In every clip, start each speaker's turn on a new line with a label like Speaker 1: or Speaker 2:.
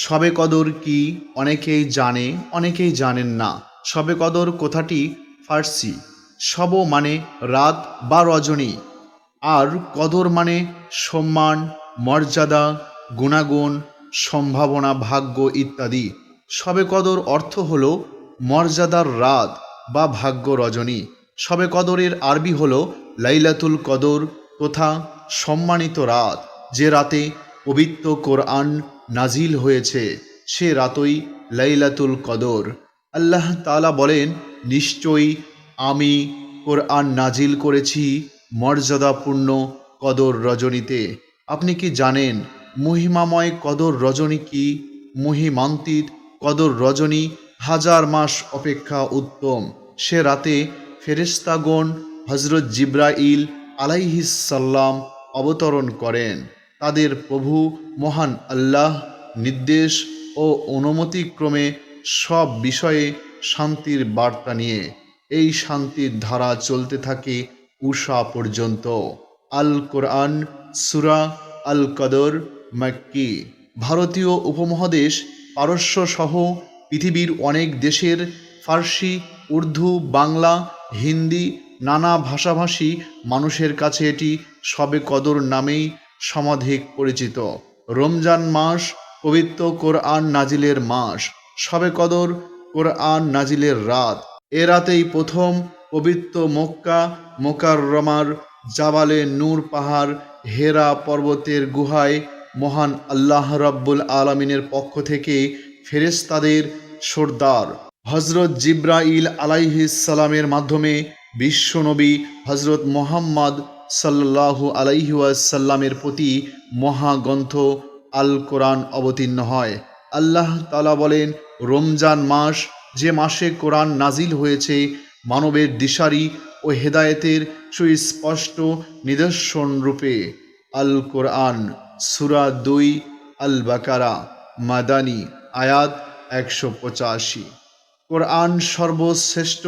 Speaker 1: শবে কদর কি অনেকেই জানে, অনেকেই জানেন না। শবে কদর কথাটি ফার্সি। শব মানে রাত বা রজনী। আর কদর মানে সম্মান, মর্যাদা, গুণাগুণ, সম্ভাবনা, ভাগ্য ইত্যাদি। শবে কদর অর্থ হল মর্যাদার রাত বা ভাগ্য রজনী। শবে কদরের আরবি হল লাইলাতুল কদর, তথা সম্মানিত রাত, যে রাতে পবিত্র কোরআন নাজিল হয়েছে সে রাতই লাইলাতুল কদর। আল্লাহ তালা বলেন, নিশ্চয়ই আমি কোরআন নাজিল করেছি মর্যাদাপূর্ণ কদর রজনীতে। আপনি কি জানেন, মহিমাময় কদর রজনী কি? মহিমান্তিত কদর রজনী হাজার মাস অপেক্ষা উত্তম। সে রাতে ফেরেস্তাগণ হজরত জিব্রাইল আলাইহিসাল্লাম অবতরণ করেন। তাদের প্রভু মহান আল্লাহ, নির্দেশ ও অনুমতিক্রমে সব বিষয়ে শান্তির বার্তা নিয়ে। এই শান্তির ধারা চলতে থাকে উষা পর্যন্ত। আল কোরআন, সুরা আল কদর, মাক্কি। ভারতীয় উপমহাদেশ, পারস্য সহ পৃথিবীর অনেক দেশের ফার্সি, উর্দু, বাংলা, হিন্দি নানা ভাষাভাষী মানুষের কাছে এটি সবে কদর নামেই সমাধিক পরিচিত। রমজান মাস পবিত্র কোরআন নাজিলের মাস। সবে কদর কোরআন নাজিলের রাত। এ রাতেই প্রথম পবিত্র মক্কা, মোকাররমার জাবালে নূর পাহাড়, হেরা পর্বতের গুহায় মহান আল্লাহ রাব্বুল আলমিনের পক্ষ থেকে ফেরেস্তাদের সর্দার হজরত জিব্রাইল আলাইহিস সালামের মাধ্যমে বিশ্বনবী হজরত মোহাম্মদ সাল্লাহু আলাইহাসাল্লামের প্রতি মহাগ্রন্থ আল কোরআন অবতীর্ণ হয়। আল্লাহ তালা বলেন, রমজান মাস যে মাসে কোরআন নাজিল হয়েছে, মানবের দিশারি ও হেদায়েতের সুস্পষ্ট নিদর্শন রূপে। আল কোরআন সুরা দুই আল বাকারা মাদানী, আয়াত একশো পঁচাশি। কোরআন সর্বশ্রেষ্ঠ,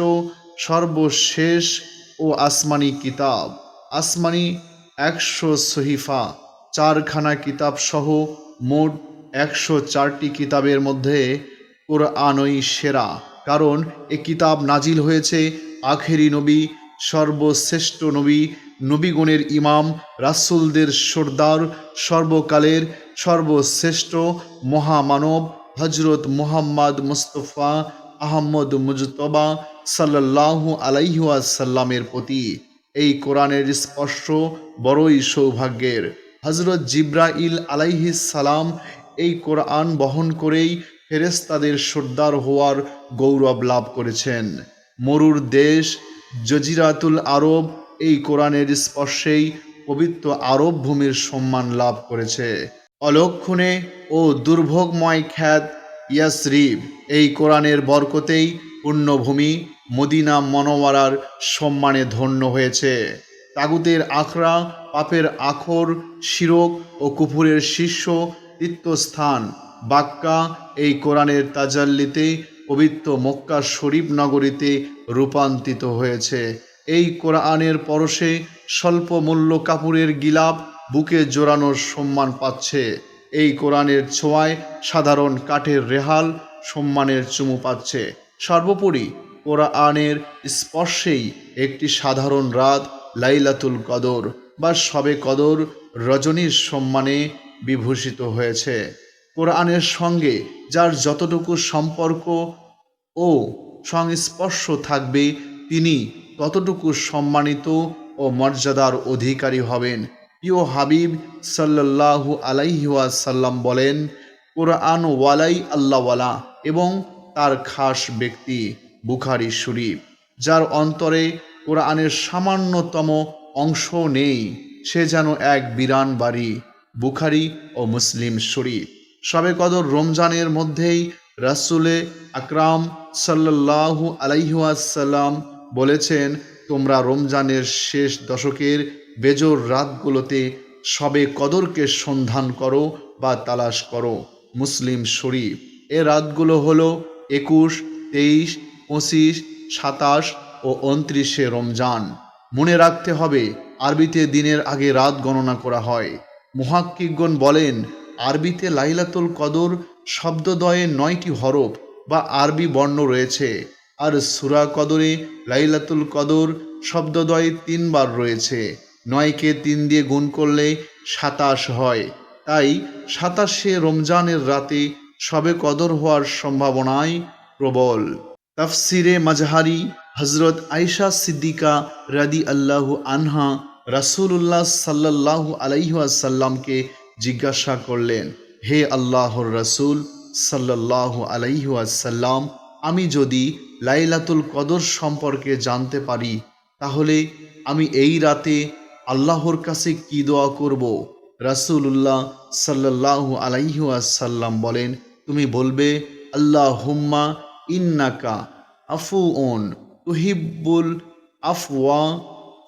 Speaker 1: সর্বশেষ ও আসমানি কিতাব। আসমানি একশো সহিফা, চারখানা কিতাব সহ মোট একশো চারটি কিতাবের মধ্যে কোরআনই সেরা। কারণ এ কিতাব নাজিল হয়েছে আখেরি নবী, সর্বশ্রেষ্ঠ নবী, নবীগণের ইমাম, রাসুলদের সর্দার, সর্বকালের সর্বশ্রেষ্ঠ মহামানব হজরত মুহাম্মদ মুস্তফা আহমদ মুজতবা সাল্লাল্লাহু আলাইহাসাল্লামের প্রতি। এই কোরআনের স্পর্শ বড়ই সৌভাগ্যের। হজরত জিব্রাইল আলাইহিস সালাম এই কোরআন বহন করেই ফেরেস্তাদের সর্দার হওয়ার গৌরব লাভ করেছেন। মরুর দেশ, জজিরাতুল আরব এই কোরআনের স্পর্শেই পবিত্র আরব ভূমির সম্মান লাভ করেছে। অলক্ষণে ও দুর্ভোগময় খ্যাত ইয়াসরিব এই কোরআনের বরকতেই পুণ্যভূমি মদিনা মনোয়ারার সম্মানে ধন্য হয়েছে। তাগুতের আখড়া, পাপের আখর, শিরক ও কুফুরের শীর্ষ তীর্থস্থান বাক্কা এই কোরআনের তাজাল্লিতে পবিত্র মক্কা শরীফ নগরীতে রূপান্তরিত হয়েছে। এই কোরআনের পরশে স্বল্প মূল্য কাপড়ের গিলাপ বুকে জোরানোর সম্মান পাচ্ছে। এই কোরআনের ছোঁয়ায় সাধারণ কাঠের রেহাল সম্মানের চুমু পাচ্ছে। সর্বোপরি কোরআনের স্পর্শেই একটি সাধারণ রাত লাইলাতুল কদর বা সবে কদর রজনীর সম্মানে বিভূষিত হয়েছে। কোরআনের সঙ্গে যার যতটুকু সম্পর্ক ও সংস্পর্শ থাকবে, তিনি ততটুকু সম্মানিত ও মর্যাদার অধিকারী হবেন। প্রিয় হাবিব সাল্লাল্লাহু আলাইহাসাল্লাম বলেন, কোরআন ওয়ালাই আল্লাহওয়ালা এবং তার খাস ব্যক্তি। বুখারি শরীফ, যার অন্তরে কোরআনের সামান্যতম অংশ নেই, সে যেন এক বিরান বাড়ি, বুখারি ও মুসলিম শরীফ। সবে কদর রমজানের মধ্যেই রাসুলে আকরাম সাল্লাল্লাহু আলাইহাসাল্লাম বলেছেন, তোমরা রমজানের শেষ দশকের বেজোর রাতগুলোতে সবে কদরকে সন্ধান করো বা তালাশ করো। মুসলিম শরীফ, এ রাতগুলো হলো একুশ, তেইশ পঁচিশ, সাতাশ ও উনত্রিশে রমজান। মনে রাখতে হবে, আরবিতে দিনের আগে রাত গণনা করা হয়। মহাক্কিগণ বলেন, আরবিতে লাইলাতুল কদর শব্দদ্বয়ে নয়টি হরফ বা আরবি বর্ণ রয়েছে, আর সুরা কদরে লাইলাতুল কদর শব্দদ্বয়ে তিনবার রয়েছে। নয়কে তিন দিয়ে গুণ করলে সাতাশ হয়। তাই সাতাশে রমজানের রাতে সবে কদর হওয়ার সম্ভাবনাই প্রবল। তাফসিরে মাজহারি হজরত আয়েশা সিদ্দিকা রাদি আল্লাহু আনহা রাসূলুল্লাহ সাল্লাল্লাহু আলাইহি আসাল্লামকে জিজ্ঞাসা করলেন, হে আল্লাহর রাসূল সাল্লাল্লাহু আলাইহি আসাল্লাম আমি যদি লাইলাতুল কদর সম্পর্কে জানতে পারি, তাহলে আমি এই রাতে আল্লাহর কাছে কি দোয়া করব? রাসূলুল্লাহ সাল্লাল্লাহু আলাইহি আসাল্লাম বলেন, তুমি বলবে আল্লাহ হুম্মা ইন্নাকা আফু ওন তুহিব্বুল আফওয়া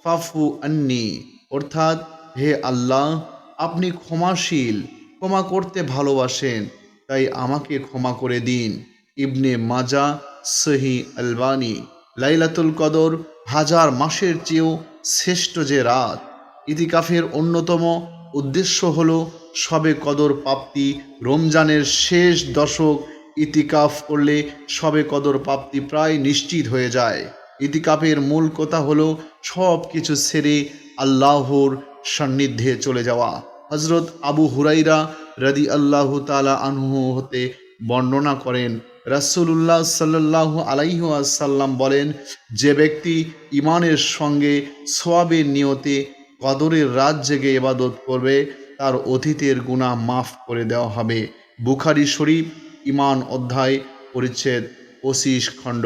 Speaker 1: ফাফু আন্নি। অর্থাৎ, হে আল্লাহ, আপনি ক্ষমাশীল, ক্ষমা করতে ভালোবাসেন, তাই আমাকে ক্ষমা করে দিন। ইবনে মাজা, সহি আলবানি, লাইলাতুল কদর, হাজার মাসের চেয়েও শ্রেষ্ঠ যে রাত। ইতিকাফের অন্যতম উদ্দেশ্য হল, সবে কদর প্রাপ্তি, রমজানের শেষ দশক ইতিকাফ করলে সবে কদর প্রাপ্তি প্রায় নিশ্চিত হয়ে যায়। ইতিকাফের মূল কথা হলো সব কিছু ছেড়ে আল্লাহর সান্নিধ্যে চলে যাওয়া। হজরত আবু হুরাইরা রাদি আল্লাহ তালা আনহু হতে বর্ণনা করেন। রাসূলুল্লাহ সাল্লাল্লাহু আলাইহি আসাল্লাম বলেন, যে ব্যক্তি ইমানের সঙ্গে সোয়াবের নিয়তে কদরের রাত জেগে এবাদত করবে, তার অতীতের গুণা মাফ করে দেওয়া হবে। বুখারি শরীফ ইমান অধ্যায়, পরিচ্ছেদ, পঁচিশ খণ্ড,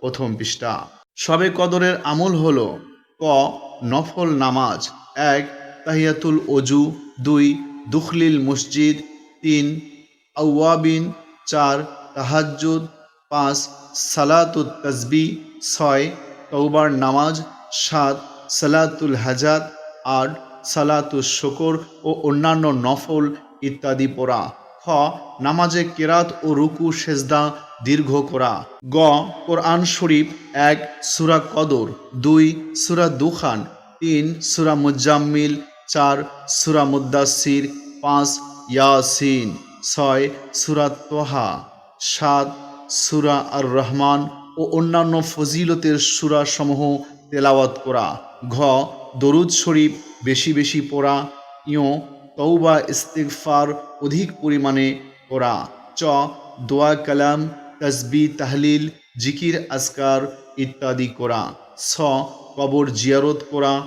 Speaker 1: প্রথম পৃষ্ঠা। সবে কদরের আমল হল, ক, নফল নামাজ, এক, তাহিয়াতুল অজু দুই, দুখলিল মসজিদ, তিন আউয়াবিন চার, তাহাজ্জুদ, পাঁচ সালাতুল তসবি ছয় তৌবার নামাজ, সাত, সালাতুল হাজাত, আট সালাতুল শকর ও অন্যান্য নফল ইত্যাদি পড়া। খ নামাজে কেরাত ও রুকু, সেজদা দীর্ঘ করা। গ, কোরআন শরীফ এক, সুরা কদর দুই, সুরা দুখান তিন, সুরা মুজাম্মিল চার, সুরা মুদাসির পাঁচ, ইয়াসিন ছয়, সুরা তোহা সাত, সুরা আর রহমান ও অন্যান্য ফজিলতের সুরা সমূহ তেলাওয়াত করা। ঘ, দরুদ শরীফ বেশি বেশি পড়া। ইয় তৌবা ইস্তিগফার অধিক পরিমাণে করা। চ, দোয়া, কালাম, তসবি, তাহলিল, জিকির আসকার ইত্যাদি করা। ছ কবর জিয়ারত করা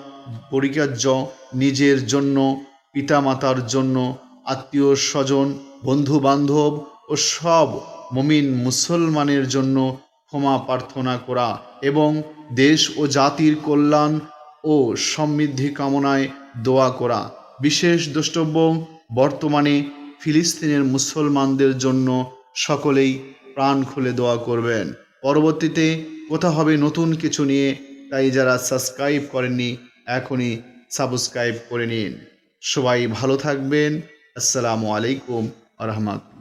Speaker 1: পরিকার্য নিজের জন্য, পিতামাতার জন্য, আত্মীয় স্বজন বন্ধু বান্ধব ও সব মমিন মুসলমানের জন্য ক্ষমা প্রার্থনা করা এবং দেশ ও জাতির কল্যাণ ও সমৃদ্ধি কামনায় দোয়া করা। বিশেষ দ্রষ্টব্য, বর্তমানে ফিলিস্তিনের মুসলমানদের জন্য সকলেই প্রাণ খুলে দোয়া করবেন। পরবর্তীতে কোথা হবে নতুন কিছু নিয়ে, তাই যারা সাবস্ক্রাইব করেননি, এখনই সাবস্ক্রাইব করে নিন। সবাই ভালো থাকবেন। আসসালামু আলাইকুম রহমতুল্লাহ